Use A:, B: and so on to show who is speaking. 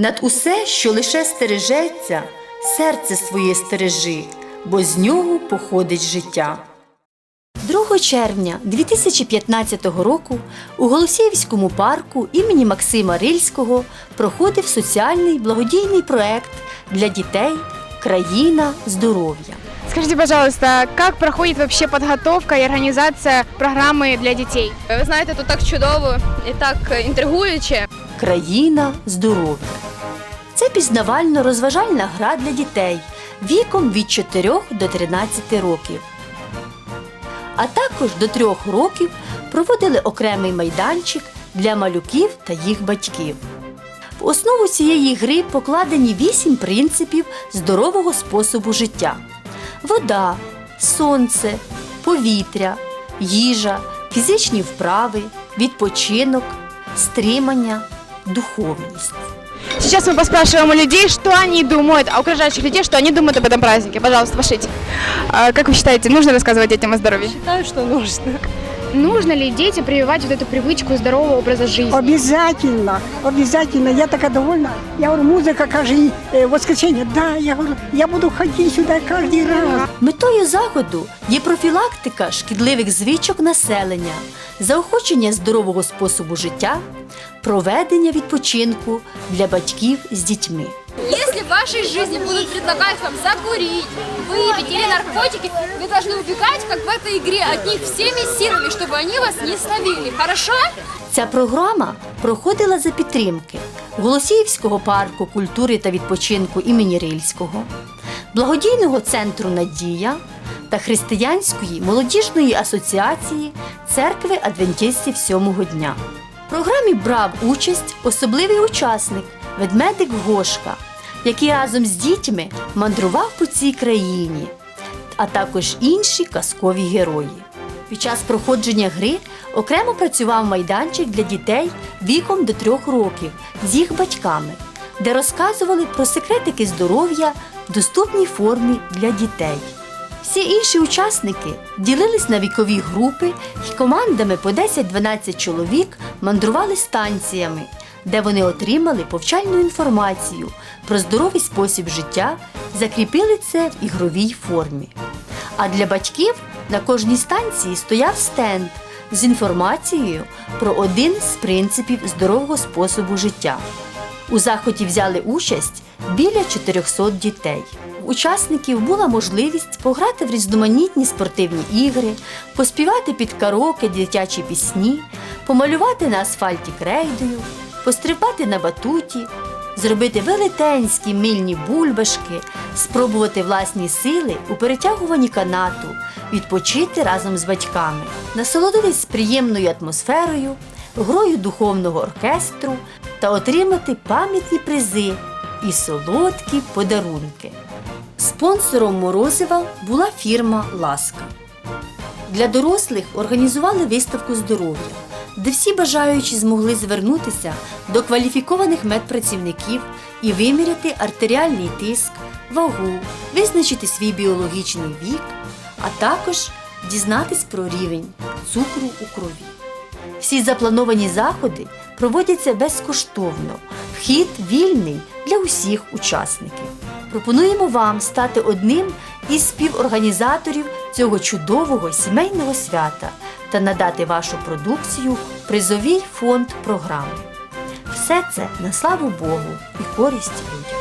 A: Над усе, що лише стережеться, серце своє стережи, бо з нього походить життя. 2 червня 2015 року у Голосіївському парку імені Максима Рильського проходив соціальний благодійний проект для дітей Країна здоров'я.
B: Скажите, пожалуйста, как проходит вообще подготовка и организация программы для детей?
C: Ви знаєте, тут так чудово і так інтригуюче.
A: Країна здоров'я. Це пізнавально-розважальна гра для дітей віком від 4 до 13 років. А також до 3 років проводили окремий майданчик для малюків та їх батьків. В основу цієї гри покладені 8 принципів здорового способу життя: вода, сонце, повітря, їжа, фізичні вправи, відпочинок, стримання, духовність.
B: Сейчас мы поспрашиваем у людей, что они думают, а окружающих людей, что они думают об этом празднике. Пожалуйста, пошлите. А, как вы считаете, нужно рассказывать детям о здоровье?
C: Считаю, що нужно.
B: Нужно ли детям прививать вот эту привычку здорового образа жизни?
D: Обязательно, обязательно. Я такая довольна. Я говорю, музыка каждый э, воскресенье. Да, я говорю, я буду ходить сюда каждый раз.
A: Метою заходу є профілактика шкідливих звичок населення, заохочення здорового способу життя, проведення відпочинку для батьків з дітьми.
E: Если в вашей жизни будут предлагать вам закурить, выпить или наркотики, вы должны убегать, как в этой игре, от них всеми силами, чтобы они вас не словили. Хорошо?
A: Ця програма проходила за підтримки Голосіївського парку культури та відпочинку імені Рильського, благодійного центру Надія та Християнської молодіжної асоціації церкви адвентистів сьомого дня. В програмі брав участь особливий учасник ведмедик Гошка, який разом з дітьми мандрував по цій країні, а також інші казкові герої. Під час проходження гри окремо працював майданчик для дітей віком до трьох років з їх батьками, де розказували про секретики здоров'я в доступній формі для дітей. Всі інші учасники ділились на вікові групи і командами по 10-12 чоловік мандрували станціями, де вони отримали повчальну інформацію про здоровий спосіб життя, закріпили це в ігровій формі. А для батьків на кожній станції стояв стенд з інформацією про один з принципів здорового способу життя. У заході взяли участь біля 400 дітей. Учасників була можливість пограти в різноманітні спортивні ігри, поспівати під караоке дитячі пісні, помалювати на асфальті крейдою, пострибати на батуті, зробити велетенські мильні бульбашки, спробувати власні сили у перетягуванні канату, відпочити разом з батьками, насолодитись приємною атмосферою, грою духовного оркестру та отримати пам'ятні призи і солодкі подарунки. Спонсором морозива була фірма Ласка. Для дорослих організували виставку здоров'я, де всі бажаючі змогли звернутися до кваліфікованих медпрацівників і виміряти артеріальний тиск, вагу, визначити свій біологічний вік, а також дізнатись про рівень цукру у крові. Всі заплановані заходи проводяться безкоштовно. Вхід вільний для усіх учасників. Пропонуємо вам стати одним із співорганізаторів цього чудового сімейного свята та надати вашу продукцію в призовий фонд програми. Все це на славу Богу і користь людям.